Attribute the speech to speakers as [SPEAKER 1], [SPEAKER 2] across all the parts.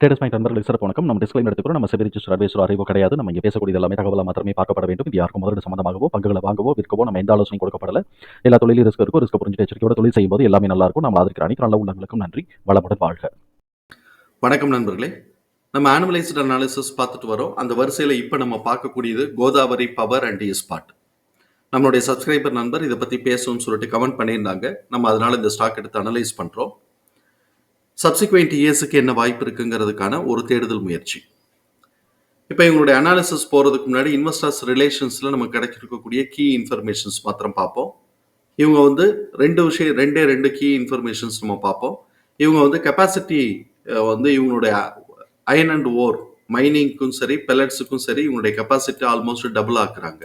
[SPEAKER 1] Traders point நண்பர்களுக்கு சிறப்பு வணக்கம். நம்ம டிஸ்கிளைம் எடுத்துக்கிறோம் நம்ம செபி ரிஜிஸ்டர் அட்வைசர் அறிவோ கிடையாது. நம்ம இங்கே பேசக்கூடிய எல்லாமே தகவலாக மாத்திரமே பார்க்கப்பட வேண்டும். இது யாருக்கும் முதலீடு சம்பந்தமாகவோ பங்குகளை வாங்கவோ விற்கவோ நம்ம எந்த ஆலோசனை கொடுக்கப்படல. எல்லா தொழிலும் ரிஸ்க் இருக்கும் ரிஸ்க் புரிஞ்சு எச்சரிக்கையோட தொழில் செய்யும்போது எல்லாமே நல்லா இருக்கும். நம்ம ஆதரிக்கிற அனைத்து நல்ல உள்ளங்களுக்கும் நன்றி. வளமுடன் வாழ்க.
[SPEAKER 2] வணக்கம் நண்பர்களே. நம்ம ஆனுவலைஸ்ட் அனாலிசிஸ் பார்த்துட்டு வரோம். அந்த வரிசையில் இப்போ நம்ம பார்க்கக்கூடியது கோதாவரி பவர் அண்ட் ஸ்பாட் நம்மளுடைய சப்ஸ்கிரைபர் நண்பர் இதை பற்றி பேசணும்னு சொல்லிட்டு கமெண்ட் பண்ணியிருந்தாங்க. நம்ம அதனால இந்த ஸ்டாக் எடுத்து அனலைஸ் பண்ணுறோம் சப்சிக்வெண்ட் இயர்ஸுக்கு என்ன வாய்ப்பு இருக்குங்கிறதுக்கான ஒரு தேடுதல் முயற்சி. இப்போ இவங்களுடைய அனாலிசிஸ் போகிறதுக்கு முன்னாடி இன்வெஸ்டர்ஸ் ரிலேஷன்ஸில் நமக்கு கிடைச்சிருக்கக்கூடிய கீ இன்ஃபர்மேஷன்ஸ் மாத்திரம் பார்ப்போம். இவங்க வந்து ரெண்டு விஷயம் ரெண்டே ரெண்டு கீ இன்ஃபர்மேஷன்ஸ் நம்ம பார்ப்போம். இவங்க வந்து கெப்பாசிட்டி வந்து இவங்களுடைய அயன் அண்ட் ஓர் மைனிங்க்கும் சரி பெலட்ஸுக்கும் சரி இவங்களுடைய கெப்பாசிட்டி ஆல்மோஸ்ட் டபுள் ஆக்குறாங்க.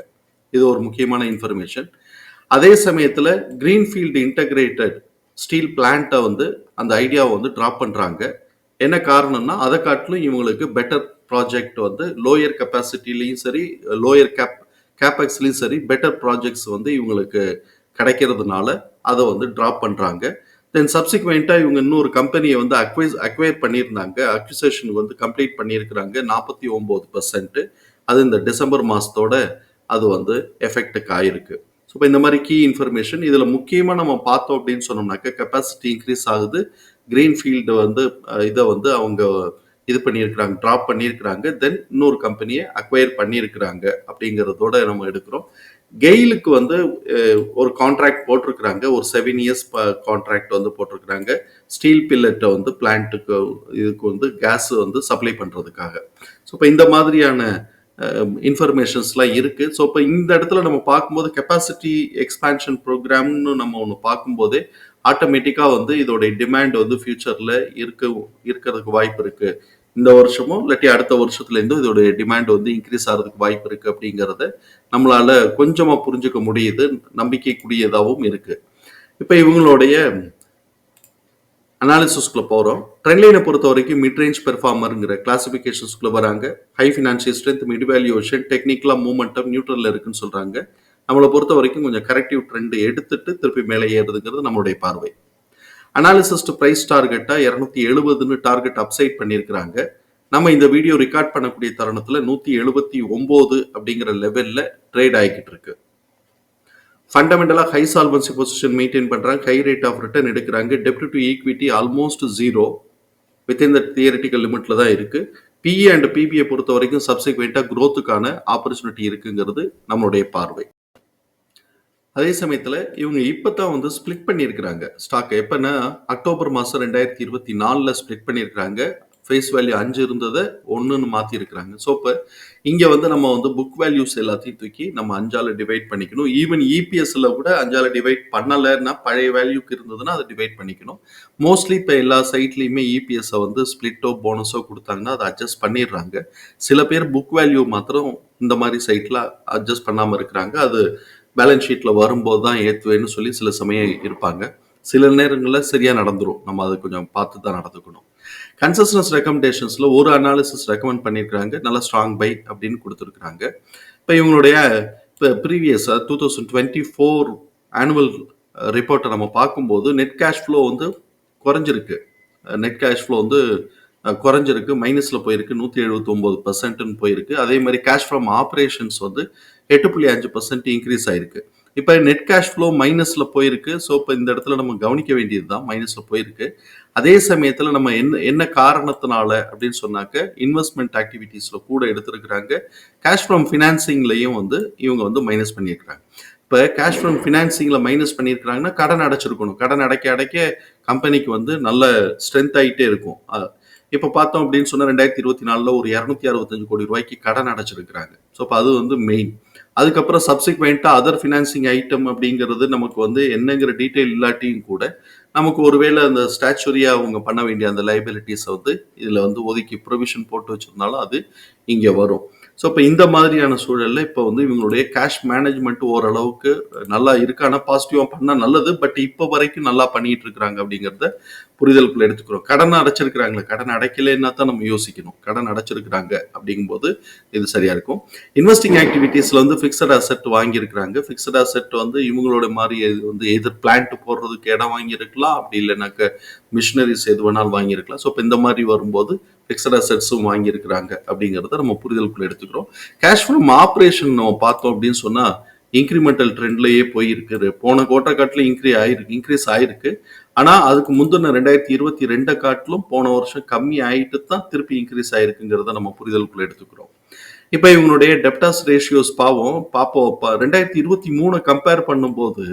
[SPEAKER 2] இது ஒரு முக்கியமான இன்ஃபர்மேஷன் அதே சமயத்தில் கிரீன்ஃபீல்டு இன்டகிரேட்டட் ஸ்டீல் பிளான்ட்டை வந்து அந்த ஐடியாவை வந்து ட்ராப் பண்ணுறாங்க என்ன காரணம்னா அதை காட்டிலும் இவங்களுக்கு பெட்டர் ப்ராஜெக்ட் வந்து லோயர் கெப்பாசிட்டிலையும் சரி லோயர் கேப் கேபெக்ஸ்லையும் சரி பெட்டர் ப்ராஜெக்ட்ஸ் வந்து இவங்களுக்கு கிடைக்கிறதுனால அதை வந்து ட்ராப் பண்ணுறாங்க தென் சப்சிக்வெண்ட்டாக இவங்க இன்னொரு கம்பெனியை வந்து அக்வைஸ் அக்வயர் பண்ணியிருந்தாங்க. அக்விசேஷன் வந்து கம்ப்ளீட் பண்ணியிருக்கிறாங்க நாற்பத்தி ஒம்பது பர்சன்ட்டு அது இந்த டிசம்பர் மாதத்தோட அது வந்து எஃபெக்ட்டுக்கு ஆயிருக்கு. ஸோ இப்போ இந்த மாதிரி கீ இன்ஃபர்மேஷன் இதில் முக்கியமாக நம்ம பார்த்தோம் அப்படின்னு சொன்னோம்னாக்க கெப்பாசிட்டி இன்க்ரீஸ் ஆகுது. கிரீன் ஃபீல்டு வந்து இதை வந்து அவங்க இது பண்ணியிருக்கிறாங்க ட்ராப் பண்ணியிருக்கிறாங்க. தென் இன்னொரு கம்பெனியை அக்வயர் பண்ணியிருக்கிறாங்க அப்படிங்கிறதோட நம்ம எடுக்கிறோம். கெயிலுக்கு வந்து ஒரு கான்ட்ராக்ட் போட்டிருக்கிறாங்க. ஒரு செவன் இயர்ஸ் கான்ட்ராக்ட் வந்து போட்டிருக்கிறாங்க. ஸ்டீல் பில்லட்டை வந்து பிளான்ட்டுக்கு இதுக்கு வந்து கேஸ் வந்து சப்ளை பண்ணுறதுக்காக ஸோ இப்போ இந்த மாதிரியான Um, இன்ஃபர்மேஷன்ஸ்லாம் இருக்குது ஸோ இப்போ இந்த இடத்துல நம்ம பார்க்கும்போது கெப்பாசிட்டி எக்ஸ்பேன்ஷன் ப்ரோக்ராம்னு நம்ம ஒன்று பார்க்கும்போதே ஆட்டோமேட்டிக்காக வந்து இதோடைய டிமாண்ட் வந்து ஃபியூச்சரில் இருக்க இருக்கிறதுக்கு வாய்ப்பு இருக்குது இந்த வருஷமோ இல்லாட்டி அடுத்த வருஷத்துலேருந்தும் இதோடைய டிமாண்ட் வந்து இன்க்ரீஸ் ஆகிறதுக்கு வாய்ப்பு இருக்குது அப்படிங்கிறத நம்மளால கொஞ்சமாக புரிஞ்சுக்க முடியுது. நம்பிக்கைக்குரியதாகவும் இருக்குது இப்போ இவங்களுடைய அனாலிசிஸ்குள்ள போகிறோம் ட்ரெண்ட்லைனை பொறுத்த வரைக்கும் மிட் ரேஞ்ச் பெர்ஃபார்மருங்கிற கிளாசிஃபிகேஷன்ஸ்குள்ளே வராங்க high financial strength mid valuation டெக்னிக்கலாக மூமெண்டம் நியூட்ரலில் இருக்குன்னு சொல்கிறாங்க நம்மளை பொறுத்த வரைக்கும் கொஞ்சம் கரெக்டிவ் ட்ரெண்ட் எடுத்துட்டு திருப்பி மேலே ஏறுதுங்கிறது நம்மளுடைய பார்வை. அனாலிசிஸ்ட் ப்ரைஸ் டார்கெட்டாக இரநூத்தி எழுபதுன்னு டார்கெட் அப்சைட் பண்ணியிருக்கிறாங்க. நம்ம இந்த வீடியோ ரெக்கார்ட் பண்ணக்கூடிய தருணத்தில் நூற்றி எழுபத்தி ஒம்பது அப்படிங்கிற லெவலில் ட்ரேட் ஆகிக்கிட்டு இருக்குது ஃபண்டமெண்டலாக ஹை சால்வன்சி பொசிஷன் மெயின்டைன் பண்ணுறாங்க ஹை ரேட் ஆஃப் ரிட்டர்ன் எடுக்கிறாங்க. டெப்ட் to equity almost zero within the theoretical லிமிட்ல தான் இருக்குது பிஇ அண்ட் பிபிஐ பொறுத்த வரைக்கும் சப்சிக்வெண்ட்டாக க்ரோத்துக்கான ஆப்பர்ச்சுனிட்டி இருக்குங்கிறது நம்மளுடைய பார்வை. அதே சமயத்தில் இவங்க இப்போ தான் வந்து ஸ்ப்ளிட் பண்ணியிருக்கிறாங்க. ஸ்டாக் எப்போன்னா அக்டோபர் மாதம் ரெண்டாயிரத்தி இருபத்தி நாலில் ஸ்ப்ளிட் பண்ணியிருக்கிறாங்க. ஃபேஸ் வேல்யூ அஞ்சு இருந்ததை ஒன்றுன்னு மாற்றிருக்கிறாங்க ஸோ இப்போ இங்கே வந்து நம்ம வந்து புக் வேல்யூஸ் எல்லாத்தையும் தூக்கி நம்ம அஞ்சால் டிவைட் பண்ணிக்கணும். ஈவன் இபிஎஸ்ல கூட அஞ்சால் டிவைட் பண்ணலைன்னா பழைய வேல்யூக்கு இருந்ததுன்னா அதை டிவைட் பண்ணிக்கணும். மோஸ்ட்லி இப்போ எல்லா சைட்லேயுமே இபிஎஸ்ஸை வந்து ஸ்ப்ளிட்டோ போனஸோ கொடுத்தாங்கன்னா அதை அட்ஜஸ்ட் பண்ணிடுறாங்க. சில பேர் புக் வேல்யூ மாத்திரம் இந்த மாதிரி சைட்டில் அட்ஜஸ்ட் பண்ணாமல் இருக்கிறாங்க. அது பேலன்ஸ் ஷீட்டில் வரும்போது தான் ஏற்றுவேன்னு சொல்லி சில சமயம் இருப்பாங்க. சில நேரங்களில் சரியாக நடந்துடும் நம்ம அதை கொஞ்சம் பார்த்து தான் நடந்துக்கணும். கன்சஸ்டன்ஸ் ரெக்கமெண்டேஷன்ஸில் ஒரு அனாலிசிஸ் ரெக்கமெண்ட் பண்ணியிருக்கிறாங்க நல்ல ஸ்ட்ராங் பை அப்படின்னு கொடுத்துருக்குறாங்க. இப்போ இவங்களுடைய இப்போ ப்ரீவியஸாக two thousand twenty four annual ரிப்போர்ட்டை நம்ம பார்க்கும்போது நெட் கேஷ் ஃப்ளோ வந்து குறைஞ்சிருக்கு. நெட் கேஷ் ஃப்ளோ வந்து குறைஞ்சிருக்கு. மைனஸில் போயிருக்கு. நூற்றி எழுபத்தி ஒம்பது பர்சன்ட்னு போயிருக்கு. அதே மாதிரி கேஷ் ஃப்ரம் ஆப்ரேஷன்ஸ் வந்து எட்டு புள்ளி அஞ்சு பர்சன்ட் இன்க்ரீஸ் ஆயிருக்கு. இப்போ நெட் கேஷ் ஃப்ளோ மைனஸில் போயிருக்கு. ஸோ இப்போ இந்த இடத்துல நம்ம கவனிக்க வேண்டியது தான் மைனஸில் போயிருக்கு. அதே சமயத்தில் நம்ம என்ன என்ன காரணத்தினால அப்படின்னு சொன்னாக்க இன்வெஸ்ட்மெண்ட் ஆக்டிவிட்டீஸில் கூட எடுத்திருக்கிறாங்க. கேஷ் ஃப்ரம் ஃபினான்சிங்லையும் வந்து இவங்க வந்து மைனஸ் பண்ணியிருக்கிறாங்க. இப்போ கேஷ் ஃப்ரம் ஃபினான்சிங்கில் மைனஸ் பண்ணியிருக்கிறாங்கன்னா கடன் அடைச்சிருக்கணும். கடன் அடைக்க அடைக்க கம்பெனிக்கு வந்து நல்ல ஸ்ட்ரென்த் ஆகிட்டே இருக்கும். இப்போ பார்த்தோம் அப்படின்னு சொன்னால் ரெண்டாயிரத்தி இருபத்தி நாலில் ஒரு இரநூத்தி அறுபத்தஞ்சு கோடி ரூபாய்க்கு கடன் அடைச்சிருக்கிறாங்க. ஸோ அப்போ அது வந்து மெயின் அதுக்கப்புறம் சப்சிக்வெண்ட்டாக அதர் ஃபினான்சிங் ஐட்டம் அப்படிங்கிறது நமக்கு வந்து என்னங்கிற டீட்டெயில் இல்லாட்டியும் கூட நமக்கு ஒருவேளை அந்த ஸ்டாச்சுரியா அவங்க பண்ண வேண்டிய அந்த லைபிலிட்டிஸை வந்து இதில் வந்து ஒதுக்கி ப்ரொவிஷன் போட்டு வச்சிருந்தாலும் அது இங்கே வரும். ஸோ இப்போ இந்த மாதிரியான சூழலில் இப்போ வந்து இவங்களுடைய கேஷ் மேனேஜ்மெண்ட் ஓரளவுக்கு நல்லா இருக்கு. ஆனால் பாசிட்டிவாக பண்ணால் நல்லது. பட் இப்போ வரைக்கும் நல்லா பண்ணிட்டு இருக்கிறாங்க அப்படிங்கிறத புரிதலுக்குள்ள எடுத்துக்கிறோம். கடன் அடைச்சிருக்கிறாங்களே கடன் அடைக்கலைன்னா தான் நம்ம யோசிக்கணும். கடன் அடைச்சிருக்கிறாங்க அப்படிங்கும்போது இது சரியா இருக்கும். இன்வெஸ்டிங் ஆக்டிவிட்டீஸ்ல வந்து ஃபிக்ஸட் அசெட் வாங்கியிருக்கிறாங்க. ஃபிக்ஸட் அசெட் வந்து இவங்களோட மாதிரி வந்து எதிர் பிளான்ட் போடுறதுக்கு இடம் வாங்கியிருக்கலாம். அப்படி இல்லைனாக்க மிஷினரிஸ் எது வேணாலும் வாங்கியிருக்கலாம். ஸோ இப்போ இந்த மாதிரி வரும்போது ஃபிக்ஸட் செட்ஸும் வாங்கியிருக்கிறாங்க அப்படிங்கிறத நம்ம புரிதலுக்குள்ள எடுத்துக்கிறோம். கேஷ் ஃப்ரம் ஆப்ரேஷன் நம்ம பார்த்தோம் அப்படின்னு சொன்னால் இன்க்ரிமெண்டல் ட்ரெண்ட்லேயே போயிருக்கு. போன கோட்டை காட்டிலும் இன்க்ரீ ஆயிருக்கு இன்க்ரீஸ் ஆயிருக்கு. ஆனால் அதுக்கு முந்தின ரெண்டாயிரத்தி இருபத்தி ரெண்டை காட்டிலும் போன வருஷம் கம்மி ஆகிட்டு தான் திருப்பி இன்க்ரீஸ் ஆயிருக்குங்கிறத நம்ம புரிதலுக்குள்ள எடுத்துக்கிறோம். இப்போ இவங்களுடைய டெப்டாஸ் ரேஷியோஸ் பாவம் பார்ப்போம் ரெண்டாயிரத்தி இருபத்தி மூணு கம்பேர் பண்ணும்போது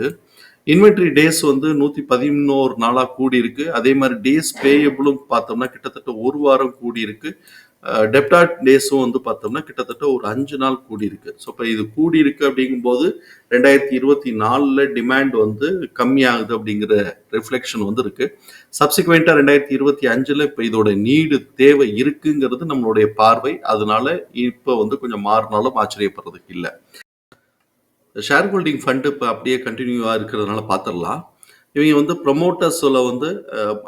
[SPEAKER 2] இன்வென்ட்ரி டேஸ் வந்து நூற்றி பதினோரு நாளாக கூடி இருக்கு அதே மாதிரி டேஸ் பேயபிளும் பார்த்தோம்னா கிட்டத்தட்ட ஒரு வாரம் கூடி இருக்கு டெப்டாட் டேஸும் வந்து பார்த்தோம்னா கிட்டத்தட்ட ஒரு அஞ்சு நாள் கூடி இருக்கு ஸோ இப்போ இது கூடி இருக்கு அப்படிங்கும்போது ரெண்டாயிரத்தி இருபத்தி நாலில் டிமாண்ட் வந்து கம்மியாகுது அப்படிங்கிற ரிஃப்ளெக்ஷன் வந்து இருக்கு. சப்சிக்வெண்ட்டாக ரெண்டாயிரத்தி இருபத்தி அஞ்சில் இப்போ இதோட நீடு தேவை இருக்குங்கிறது நம்மளுடைய பார்வை. அதனால இப்போ வந்து கொஞ்சம் மாறினாலும் ஆச்சரியப்படுறதுக்கு இல்லை. ஷேர் ஹோல்டிங் ஃபண்டு இப்போ அப்படியே கண்டினியூவாக இருக்கிறதுனால பார்த்துடலாம் இவங்க வந்து ப்ரொமோட்டர்ஸில் வந்து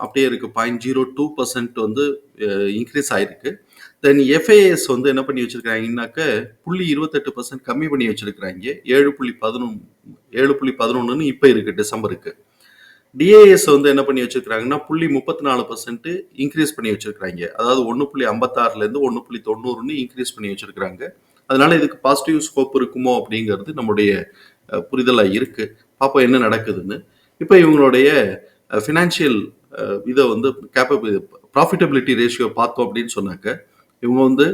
[SPEAKER 2] அப்படியே இருக்குது பாயிண்ட் ஜீரோ டூ பர்சன்ட் வந்து இன்க்ரீஸ் ஆயிருக்கு. தென் எஃப்ஏஎஸ் வந்து என்ன பண்ணி வச்சிருக்காங்கன்னாக்க புள்ளி இருபத்தெட்டு பர்சன்ட் கம்மி பண்ணி வச்சுருக்கிறாங்க. ஏழு புள்ளி பதினொன்று ஏழு புள்ளி பதினொன்றுன்னு இப்போ இருக்குது டிசம்பருக்கு. டிஏஎஸ் வந்து என்ன பண்ணி வச்சிருக்காங்கன்னா புள்ளி முப்பத்தி நாலு பர்சன்ட் இன்க்ரீஸ் பண்ணி வச்சிருக்காங்க அதாவது ஒன்று புள்ளி ஐம்பத்தாறுலேருந்து ஒன்று புள்ளி தொண்ணூறுன்னு இன்க்ரீஸ் பண்ணி வச்சுருக்காங்க அதனால இதுக்கு பாசிட்டிவ் ஸ்கோப் இருக்குமோ அப்படிங்கிறது நம்முடைய புரிதலாக இருக்கு. பார்ப்போம் என்ன நடக்குதுன்னு. இப்போ இவங்களுடைய ஃபினான்ஷியல் இதை வந்து கேப்பபி ப்ராஃபிட்டபிலிட்டி ரேஷியோ பார்த்தோம் அப்படின்னு சொன்னாக்க இவங்க வந்து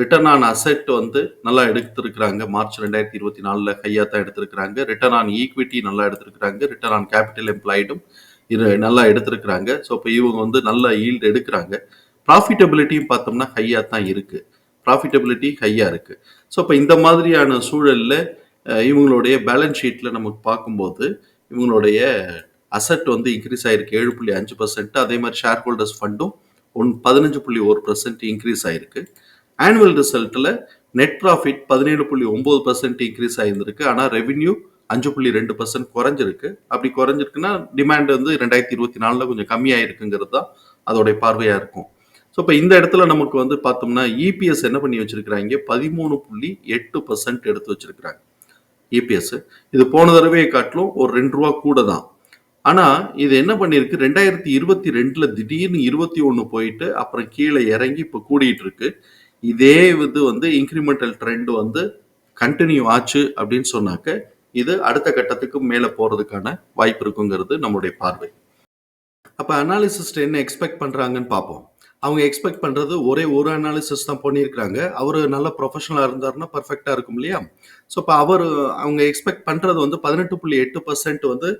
[SPEAKER 2] ரிட்டர்ன் ஆன் அசெட் வந்து நல்லா எடுத்திருக்கிறாங்க. மார்ச் ரெண்டாயிரத்தி இருபத்தி நாலில் கையாக தான் எடுத்திருக்கிறாங்க. ரிட்டர்ன் ஆன் ஈக்விட்டி நல்லா எடுத்திருக்கிறாங்க. ரிட்டர்ன் ஆன் கேபிட்டல் எம்ப்ளாய்டும் இது நல்லா எடுத்திருக்கிறாங்க. ஸோ இப்போ இவங்க வந்து நல்ல ஈல்டு எடுக்கிறாங்க. ப்ராஃபிட்டபிலிட்டியும் பார்த்தோம்னா ஹையாக தான் இருக்குது ப்ராஃபிட்டபிலிட்டி ஹையாக இருக்குது ஸோ இப்போ இந்த மாதிரியான சூழலில் இவங்களுடைய பேலன்ஸ் ஷீட்டில் நமக்கு பார்க்கும்போது இவங்களுடைய அசெட் வந்து இன்க்ரீஸ் ஆகிருக்கு ஏழு புள்ளி அஞ்சு பர்சன்ட் அதே மாதிரி ஷேர் ஹோல்டர்ஸ் ஃபண்டும் ஒன் பதினஞ்சு புள்ளி ஒரு பர்சன்ட் இன்க்ரீஸ் ஆகிருக்கு ஆனுவல் ரிசல்ட்டில் நெட் ப்ராஃபிட் பதினேழு புள்ளி ஒம்பது பர்சன்ட் இன்க்ரீஸ் ஆகியிருந்திருக்கு ஆனால் ரெவென்யூ அஞ்சு புள்ளி ரெண்டு பர்சன்ட் குறைஞ்சிருக்கு. அப்படி குறைஞ்சிருக்குன்னா டிமாண்ட் வந்து ரெண்டாயிரத்தி இருபத்தி நாலில் கொஞ்சம் கம்மியாக இருக்குங்கிறது தான் அதோடைய பார்வையாக இருக்கும். ஸோ இப்போ இந்த இடத்துல நமக்கு வந்து பார்த்தோம்னா இபிஎஸ் என்ன பண்ணி வச்சிருக்கிறாங்க? பதிமூணு புள்ளி எட்டு பர்சன்ட் எடுத்து வச்சிருக்கிறாங்க. இபிஎஸ் இது போன தடவையை காட்டிலும் ஒரு ரெண்டு ரூபா கூட தான். ஆனால் இது என்ன பண்ணியிருக்கு? ரெண்டாயிரத்தி இருபத்தி ரெண்டில் திடீர்னு இருபத்தி ஒன்று போயிட்டு அப்புறம் கீழே இறங்கி இப்போ கூடிட்டு இருக்கு. இதே இது வந்து இன்க்ரிமெண்டல் ட்ரெண்ட் வந்து கண்டினியூ ஆச்சு அப்படின்னு சொன்னாக்க இது அடுத்த கட்டத்துக்கு மேலே போகிறதுக்கான வாய்ப்பு இருக்குங்கிறது நம்மளுடைய பார்வை. அப்போ அனாலிசிஸ்ட் என்ன எக்ஸ்பெக்ட் பண்ணுறாங்கன்னு பார்ப்போம். அவங்க எக்ஸ்பெக்ட் பண்ணுறது ஒரே ஒரு அனாலிசிஸ் தான் பண்ணியிருக்கிறாங்க. அவர் நல்ல ப்ரொஃபஷனலாக இருந்தாருன்னா பர்ஃபெக்டாக இருக்கும் இல்லையா? ஸோ இப்போ அவர் அவங்க எக்ஸ்பெக்ட் பண்ணுறது வந்து பதினெட்டு புள்ளி எட்டு பர்சன்ட் வந்து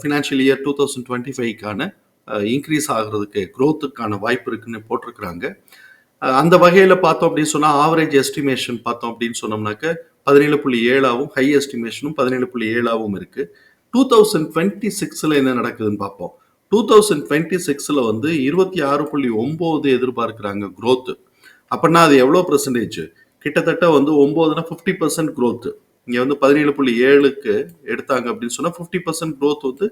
[SPEAKER 2] financial year two thousand twenty ஃபைவ்க்கான increase ஆகிறதுக்கு க்ரோத்துக்கான வாய்ப்பு இருக்குன்னு போட்டிருக்கிறாங்க. அந்த வகையில் பார்த்தோம் அப்படின்னு சொன்னால் ஆவரேஜ் எஸ்டிமேஷன் பார்த்தோம் அப்படின்னு சொன்னோம்னாக்க பதினேழு புள்ளி ஏழாவும் ஹை எஸ்டிமேஷனும் பதினேழு புள்ளி ஏழாவும் இருக்குது டூ தௌசண்ட் டுவெண்ட்டி சிக்ஸில் என்ன நடக்குதுன்னு பார்ப்போம். டூ தௌசண்ட் டுவெண்ட்டி சிக்ஸில் வந்து இருபத்தி ஆறு புள்ளி ஒம்பது எதிர்பார்க்குறாங்க க்ரோத்து அப்படின்னா அது எவ்வளோ பர்சன்டேஜ் கிட்டத்தட்ட வந்து ஒம்போதுனா ஃபிஃப்டி பர்சன்ட் க்ரோத்து இங்கே வந்து பதினேழு புள்ளி ஏழுக்கு எடுத்தாங்க அப்படின்னு சொன்னால் ஃபிஃப்டி பர்சன்ட் க்ரோத் வந்து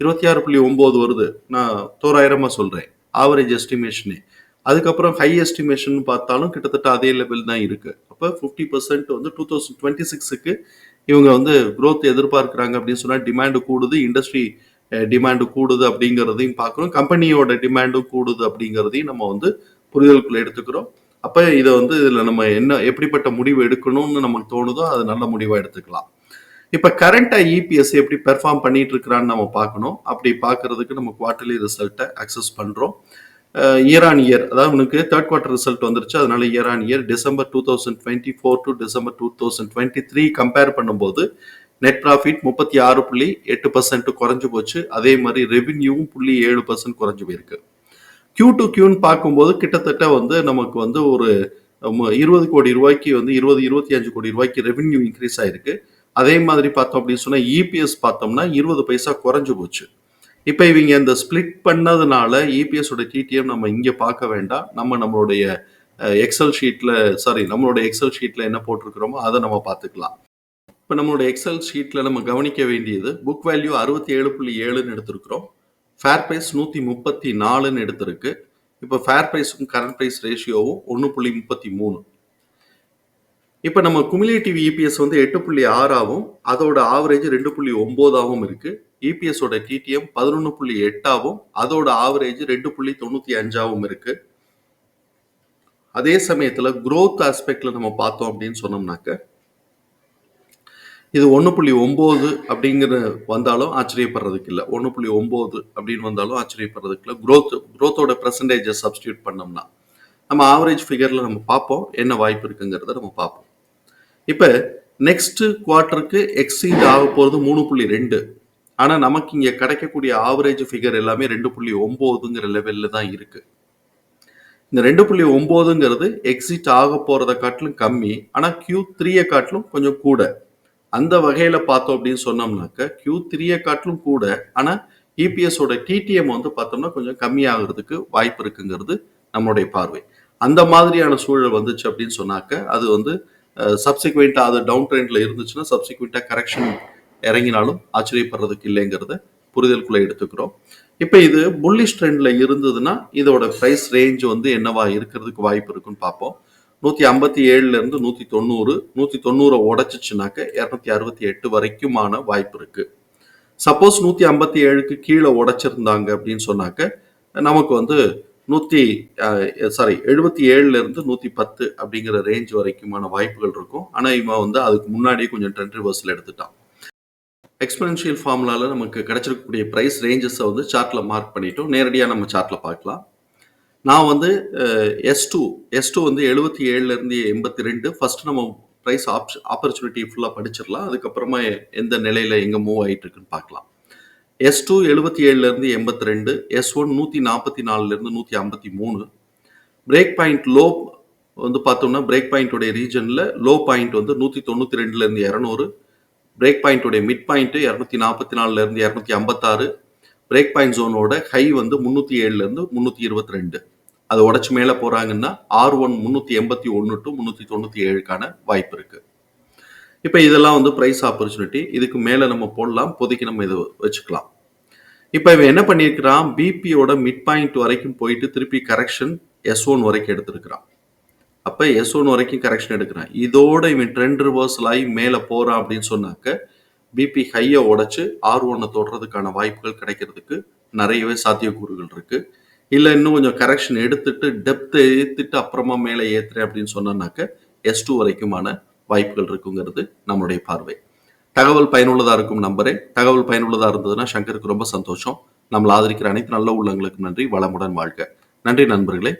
[SPEAKER 2] இருபத்தி ஆறு புள்ளி ஒம்பது வருது. நான் தோராயிரமாக சொல்கிறேன் ஆவரேஜ் எஸ்டிமேஷனே அதுக்கப்புறம் ஹை எஸ்டிமேஷன் பார்த்தாலும் கிட்டத்தட்ட அதே லெவல் தான் இருக்குது அப்போ ஃபிஃப்டி பர்சன்ட் வந்து டூ தௌசண்ட் டுவெண்ட்டி சிக்ஸுக்கு இவங்க வந்து க்ரோத் எதிர்பார்க்குறாங்க அப்படின்னு சொன்னால் டிமாண்டு கூடுது இண்டஸ்ட்ரி டிமாண்டு கூடுது அப்படிங்கிறதையும் பார்க்குறோம் கம்பெனியோட டிமாண்டும் கூடுது அப்படிங்கிறதையும் நம்ம வந்து புரிதலுக்குள்ள எடுத்துக்கிறோம். அப்போ இதை வந்து இதில் நம்ம என்ன எப்படிப்பட்ட முடிவு எடுக்கணும்னு நமக்கு தோணுதோ அது நல்ல முடிவாக எடுத்துக்கலாம். இப்போ கரண்ட்டாக இபிஎஸ் எப்படி பெர்ஃபார்ம் பண்ணிட்டு இருக்கிறான்னு நம்ம பார்க்கணும். அப்படி பார்க்கறதுக்கு நம்ம குவார்டர்லி ரிசல்ட்டை அக்சஸ் பண்ணுறோம் இயர் ஆன் இயர் அதாவது உனக்கு தேர்ட் குவார்ட்டர் ரிசல்ட் வந்துருச்சு. அதனால year on year December two thousand twenty four to December two thousand twenty three compare பண்ணும்போது நெட் ப்ராஃபிட் முப்பத்தி ஆறு புள்ளி எட்டு பர்சன்ட் குறைஞ்சு போச்சு. அதே மாதிரி ரெவின்யூவும் புள்ளி ஏழு பர்சன்ட் குறைஞ்சு போயிருக்கு. கியூ டு கியூன்னு பார்க்கும்போது கிட்டத்தட்ட வந்து நமக்கு வந்து ஒரு இருபது கோடி ரூபாய்க்கு வந்து இருபது இருபத்தி அஞ்சு கோடி ரூபாய்க்கு ரெவின்யூ இன்க்ரீஸ் ஆயிருக்கு. அதே மாதிரி பார்த்தோம் அப்படின்னு சொன்னால் இபிஎஸ் பார்த்தோம்னா இருபது பைசா குறைஞ்சு போச்சு. இப்போ இவங்க இந்த ஸ்பிளிட் பண்ணதுனால இபிஎஸோட டிடிஎம் நம்ம இங்கே பார்க்க வேண்டாம். நம்ம நம்மளுடைய எக்ஸல் ஷீட்டில் சாரி நம்மளுடைய எக்ஸல் ஷீட்டில் என்ன போட்டிருக்கிறோமோ அதை நம்ம பார்த்துக்கலாம். இப்போ நம்மளோட எக்ஸல் ஷீட்டில் நம்ம கவனிக்க வேண்டியது புக் வேல்யூ அறுபத்தி ஏழு புள்ளி ஏழுன்னு எடுத்திருக்கிறோம். ஃபேர் ப்ரைஸ் நூற்றி முப்பத்தி நாலுன்னு எடுத்திருக்கு. இப்போ ஃபேர் ப்ரைஸும் கரண்ட் ப்ரைஸ் ரேஷியோவும் ஒன்று புள்ளி முப்பத்தி மூணு. இப்போ நம்ம குமிலேட்டிவ் இபிஎஸ் வந்து எட்டு புள்ளி ஆறாவும் அதோட ஆவரேஜ் ரெண்டு புள்ளி ஒம்போதாகவும் இருக்குது இபிஎஸோட டிடிஎம் பதினொன்று புள்ளி எட்டாவும் அதோட ஆவரேஜ் ரெண்டு புள்ளி தொண்ணூற்றி அஞ்சாவும் இருக்குது அதே சமயத்தில் குரோத் ஆஸ்பெக்டில் நம்ம பார்த்தோம் அப்படின்னு சொன்னோம்னாக்க இது ஒன்று புள்ளி ஒம்பது அப்படிங்கிற வந்தாலும் ஆச்சரியப்படுறதுக்கு இல்லை ஒன்று புள்ளி ஒம்பது அப்படின்னு வந்தாலும் ஆச்சரியப்படுறதுக்கு இல்லை க்ரோத் க்ரோத்தோட பர்சன்டேஜை சப்ஸ்டியூட் பண்ணோம்னா நம்ம ஆவரேஜ் ஃபிகரில் நம்ம பார்ப்போம். என்ன வாய்ப்பு இருக்குங்கிறத நம்ம பார்ப்போம். இப்போ நெக்ஸ்ட்டு குவார்ட்டருக்கு எக்ஸீட் ஆக போகிறது மூணு புள்ளி ரெண்டு. ஆனால் நமக்கு இங்கே கிடைக்கக்கூடிய ஆவரேஜ் ஃபிகர் எல்லாமே ரெண்டு புள்ளி ஒம்போதுங்கிற லெவலில் தான் இருக்குது இந்த ரெண்டு புள்ளி ஒம்போதுங்கிறது எக்ஸிட் ஆக போகிறத காட்டிலும் கம்மி. ஆனால் கியூ த்ரீயை காட்டிலும் கொஞ்சம் கூட. அந்த வகையில் பார்த்தோம் அப்படின்னு சொன்னோம்னாக்க கியூ த்ரீயை காட்டிலும் கூட ஆனால் இபிஎஸோட டிடிஎம் வந்து பார்த்தோம்னா கொஞ்சம் கம்மியாகிறதுக்கு வாய்ப்பு இருக்குங்கிறது நம்மளுடைய பார்வை. அந்த மாதிரியான சூழல் வந்துச்சு அப்படின்னு சொன்னாக்க அது வந்து சப்சிக்வெண்ட்டாக அது டவுன் ட்ரெண்டில் இருந்துச்சுன்னா சப்சிக்வெண்ட்டாக கரெக்ஷன் இறங்கினாலும் ஆச்சரியப்படுறதுக்கு இல்லைங்கிறத புரிதலுக்குள்ளே எடுத்துக்கிறோம். இப்போ இது புல்லிஷ் ட்ரெண்டில் இருந்ததுன்னா இதோட ப்ரைஸ் ரேஞ்ச் வந்து என்னவா இருக்கிறதுக்கு வாய்ப்பு இருக்குன்னு பார்ப்போம். நூற்றி ஐம்பத்தி ஏழுலேருந்து நூற்றி தொண்ணூறு நூற்றி தொண்ணூறை உடச்சிச்சுனாக்க இரநூத்தி அறுபத்தி எட்டு வரைக்குமான வாய்ப்பு இருக்குது சப்போஸ் நூற்றி ஐம்பத்தி ஏழுக்கு கீழே உடைச்சிருந்தாங்க அப்படின்னு சொன்னாக்க நமக்கு வந்து நூற்றி சாரி எழுபத்தி ஏழுலேருந்து நூற்றி பத்து அப்படிங்கிற ரேஞ்ச் வரைக்குமான வாய்ப்புகள் இருக்கும். ஆனால் இவன் வந்து அதுக்கு முன்னாடியே கொஞ்சம் ட்ரெண்ட் ரிவர்ஸில் எடுத்துட்டான். எக்ஸ்பெனன்ஷியல் ஃபார்முலாவில் நமக்கு கிடைச்சிருக்கக்கூடிய ப்ரைஸ் ரேஞ்சஸை வந்து சார்ட்டில் மார்க் பண்ணிட்டோம். நேரடியாக நம்ம சார்ட்டில் பார்க்கலாம். நான் வந்து எஸ் டூ எஸ் டூ வந்து எழுபத்தி ஏழுலேருந்து எண்பத்தி ரெண்டு. ஃபர்ஸ்ட் நம்ம ப்ரைஸ் ஆப்ஷன் ஆப்பர்ச்சுனிட்டி ஃபுல்லாக படிச்சிடலாம். அதுக்கப்புறமா எந்த நிலையில் எங்கே மூவ் ஆகிட்டு இருக்குன்னு பார்க்கலாம். எஸ் டூ எழுபத்தி ஏழுலேருந்து எண்பத்தி ரெண்டு. எஸ் ஒன் நூற்றி நாற்பத்தி நாலுலேருந்து நூற்றி ஐம்பத்தி மூணு. பிரேக் பாயிண்ட் லோ வந்து பார்த்தோம்னா பிரேக் பாயிண்டோடைய ரீஜனில் லோ பாயிண்ட் வந்து நூற்றி தொண்ணூற்றி ரெண்டுலேருந்து இரநூறு. பிரேக் பாயிண்டோடைய மிட் பாயிண்ட்டு இரநூத்தி நாற்பத்தி நாலுலேருந்து இரநூத்தி ஐம்பத்தாறு. பிரேக் பாயிண்ட் ஜோனோட ஹை வந்து முந்நூற்றி ஏழுலேருந்து முந்நூற்றி இருபத்தி ரெண்டு. அதை உடச்சி மேலே போகிறாங்கன்னா ஆர் ஒன் முந்நூற்றி எண்பத்தி ஒன்று டு முந்நூற்றி தொண்ணூற்றி ஏழுக்கான வாய்ப்பு இருக்குது இப்போ இதெல்லாம் வந்து ப்ரைஸ் ஆப்பர்ச்சுனிட்டி இதுக்கு மேலே நம்ம போடலாம் இப்போதைக்கு நம்ம இதை வச்சுக்கலாம். இப்போ இவன் என்ன பண்ணியிருக்கிறான்? பிபியோட மிட் பாயிண்ட் வரைக்கும் போயிட்டு திருப்பி கரெக்ஷன் எஸ் ஒன் வரைக்கும் எடுத்திருக்கிறான். அப்போ எஸ் ஒன் வரைக்கும் கரெக்ஷன் எடுக்கிறான். இதோட இவன் ட்ரெண்ட் ரிவர்சல் ஆகி மேலே போகிறான் அப்படின்னு சொன்னாக்க பிபி ஹையை உடச்சி ஆர் ஒன்னை தொடுறதுக்கான வாய்ப்புகள் கிடைக்கிறதுக்கு நிறையவே சாத்தியக்கூறுகள் இருக்குது இல்லை இன்னும் கொஞ்சம் கரெக்ஷன் எடுத்துட்டு டெப்த் ஏற்றிட்டு அப்புறமா மேலே ஏற்றுறேன் அப்படின்னு சொன்னாக்க எஸ் டூ வரைக்குமான வாய்ப்புகள் இருக்குங்கிறது நம்மளுடைய பார்வை. தகவல் பயனுள்ளதாக இருக்கும் நம்பரே. தகவல் பயனுள்ளதாக இருந்ததுன்னா சங்கருக்கு ரொம்ப சந்தோஷம். நம்மளை ஆதரிக்கிற அனைத்து நல்ல உள்ளங்களுக்கும் நன்றி. வளமுடன் வாழ்க. நன்றி நண்பர்களே.